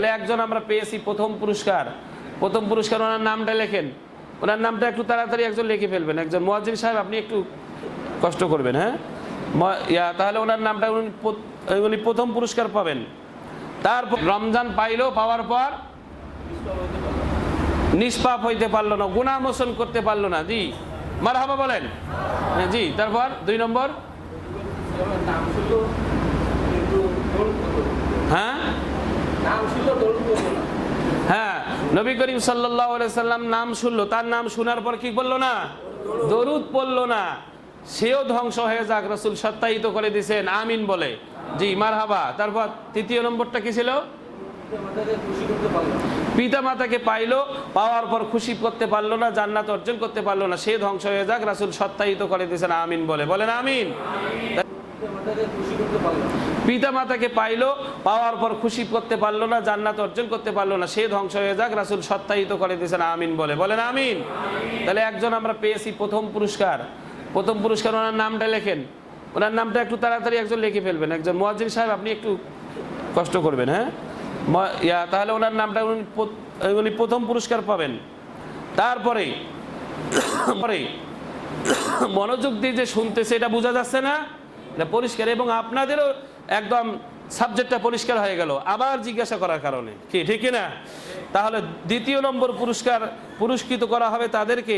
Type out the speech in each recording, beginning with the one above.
তাহলে একজন আমরা পেয়েছি প্রথম পুরস্কার। প্রথম পুরস্কার ওনার নামটা লেখেন। ওনার নামটা একটু তাড়াতাড়ি একজন লিখে ফেলবেন। একজন মোয়াজ্জিন সাহেব আপনি একটু কষ্ট করবেন হ্যাঁ? ইয়া তাহলে ওনার নামটা উনি প্রথম পুরস্কার পাবেন। তারপর রমজান পাইলো পাওয়ার পর নিষ্পাপ হইতে পারল না গুণা মোচন করতে পারল না জি। মারহাবা বলেন। হ্যাঁ, জি তারপর দুই নম্বর। হ্যাঁ নাম শুনলো দৌড় করল না হ্যাঁ নবী করিম সাল্লাম নাম শুনলো, তার নাম শোনার পর কি বলল না? দরুদ পড়ল না। সেও ধ্বংস হয়ে যাক, রসুল সত্যায়িত করে দিছেন, আমিন বলে। জি মার হাবা তারপর তৃতীয় নম্বরটা কি ছিল। পিতা মাতাকে পাইলো, পাওয়ার পর খুশি করতে পারল না, জান্নাত অর্জন করতে পারল না, সে ধ্বংস হয়ে যাক, রাসুল সত্যায়িত করে দিয়েছেন আমিন বলে। বলেন আমিন। পিতা মাতাকে পাইলো, পাওয়ার পর খুশি করতে পারল না, জান্নাত অর্জন করতে পারল না, সে ধ্বংস হয়ে যাক, রাসুল সত্যায়িত করে দিয়েছেন, আমিন বলে। বলেন আমিন। তাহলে একজন আমরা পেয়েছি প্রথম পুরস্কার। প্রথম পুরস্কার, ওনার নামটা লেখেন। ওনার নামটা একটু তাড়াতাড়ি একজন লিখে ফেলবেন। একজন মোয়াজ্জিন সাহেব, আপনি একটু কষ্ট করবেন হ্যাঁ? ইয়া, তাহলে ওনার নামটা উনি উনি প্রথম পুরস্কার পাবেন। তারপরে পরে মনোযোগ দিয়ে যে শুনতেছে, এটা বোঝা যাচ্ছে না? এটা পরিষ্কার, এবং আপনাদেরও একদম সাবজেক্টটা পরিষ্কার হয়ে গেল। আবার জিজ্ঞাসা করার কারণে। কি, ঠিক না তাহলে দ্বিতীয় নম্বর পুরস্কার পুরস্কৃত করা হবে তাদেরকে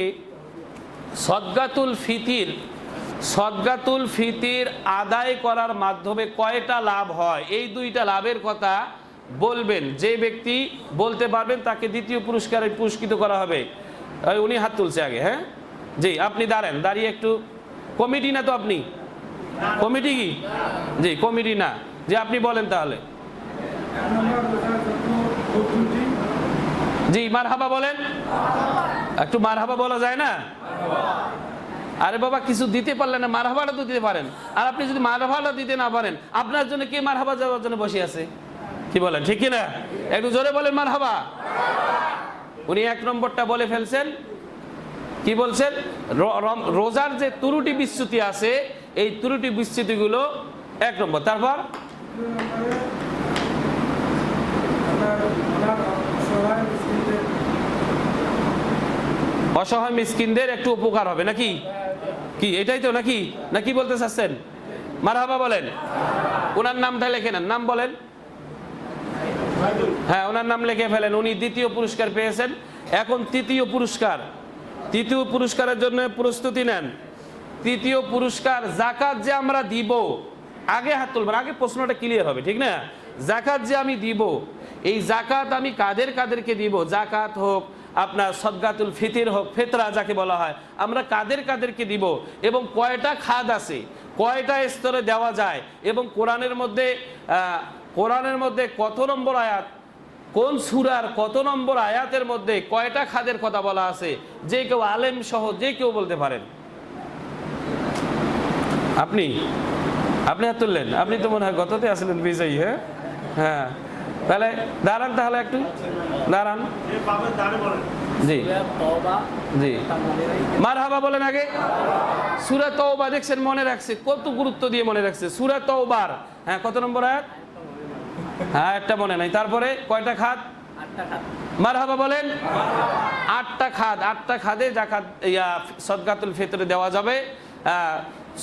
সদ্গাতুল ফিতির সদ্গাতুল ফিতির আদায় করার মাধ্যমে কয়টা লাভ হয়? এই দুইটা লাভের কথা বলবেন। যে ব্যক্তি বলতে পারবেন তাকে দ্বিতীয় পুরস্কারে পুরস্কৃত করা হবে। উনি হাত তুলছে আগে হ্যাঁ? জি, আপনি দাঁড়ান, দাঁড়িয়ে একটু, কমিটি না তো আপনি? কমিটি কি? জি, কমিটি না। যে আপনি বলেন তাহলে। জি মার হাবা বলেন। একটু মার হাবা বলা যায় না? আরে বাবা, কিছু দিতে পারলেন না, মারহাবাটা তো দিতে পারেন। আর আপনি যদি মারহাবাটা দিতে না পারেন, আপনার জন্য কে মার হাবা যাওয়ার জন্য বসে আছে? কি বলেন, ঠিক কি না একটু জোরে বলেন মারহাবা। উনি এক নম্বরটা বলে ফেলছেন। কি বলছেন? রোজার যে ত্রুটি বিচ্যুতি আছে এই ত্রুটি বিচ্যুতিগুলো এক নম্বর। তারপর? অসহায় মিসকিনদের একটু উপকার হবে, নাকি? কি, এটাই তো নাকি? নাকি বলতে চাচ্ছেন? মারহাবা বলেন। ওনার নামটা লেখে নেন। নাম বলেন। হ্যাঁ ওনার নাম লিখে ফেলেন। উনি দ্বিতীয় পুরস্কার পেয়েছেন। এখন তৃতীয় পুরস্কার। তৃতীয় পুরস্কারের জন্য প্রস্তুতি নেন। তৃতীয় পুরস্কার জাকাত যে আমরা দিব, আগে হাত তুলবেন, আগে প্রশ্নটা ক্লিয়ার হবে, ঠিক না? জাকাত যে আমি দিব, এই জাকাত আমি কাদের কাদেরকে দিব? জাকাত হোক, আপনার সদগাতুল ফিতির হোক, ফেতরা যাকে বলা হয়, আমরা কাদের কাদেরকে দিব? এবং কয়টা খাদ আছে? কয়টা স্তরে দেওয়া যায়? এবং কোরআনের মধ্যে কোরআনের মধ্যে কত নম্বর আয়াত? কোন সুরার কত নম্বর আয়াতের মধ্যে কয়টা খাদের কথা বলা আছে? যে কেউ আলেম সহ যে কেউ বলতে পারেন। আপনি? আপনি হাত তুললেন। আপনি তো মনে হয় গততে আসলেন বিজয়ী হ্যাঁ? হ্যাঁ। তাহলে দাঁড়ান তাহলে একটু। দাঁড়ান। জি। জি। মার হাবা বলেন আগে। সুরা তওবা দেখছেন মনে রাখছে। কত গুরুত্ব দিয়ে মনে রাখছে। সুরা তওবার। হ্যাঁ কত নম্বর আয়াত? হ্যাঁ একটা মনে নাই। তারপরে কয়টা খাত মার হাবা বলেন। আটটা খাদ। আটটা খাদে জাকাত ইয়া সদগাতুল ফিতরে দেওয়া যাবে।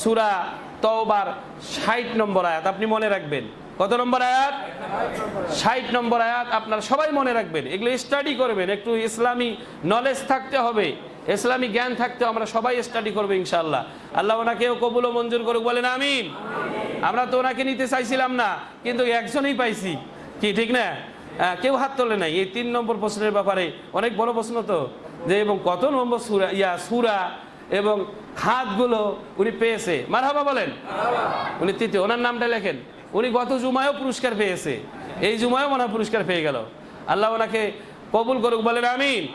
সুরা তওবার ষাট নম্বর আয়াত, আপনি মনে রাখবেন। কত নম্বর আয়াত? ষাট নম্বর আয়াত, আপনার সবাই মনে রাখবেন। এগুলো স্টাডি করবেন, একটু ইসলামী নলেজ থাকতে হবে, ইসলামী জ্ঞান থাকতে আমরা সবাই স্টাডি করব ইনশাল্লাহ আল্লাহ ওনাকেও কবুল ও মঞ্জুর করুক, বলেন আমিন। আমরা তো ওনাকে নিতে চাইছিলাম না, কিন্তু একজনই পাইছি। কি, ঠিক না? কেউ হাত তোলে নাই। এই তিন নম্বর প্রশ্নের ব্যাপারে অনেক বড় প্রশ্ন তো। যে, এবং কত নম্বর সুরা, ইয়া, সুরা এবং খাতগুলো উনি পেয়েছে। মারহাবা বলেন। উনি তৃতীয় ওনার নামটা লেখেন। উনি গত জুমায়ও পুরস্কার পেয়েছে। এই জুমায়ও মনে পুরস্কার পেয়ে গেল। আল্লাহ ওনাকে কবুল করুক বলেন আমিন।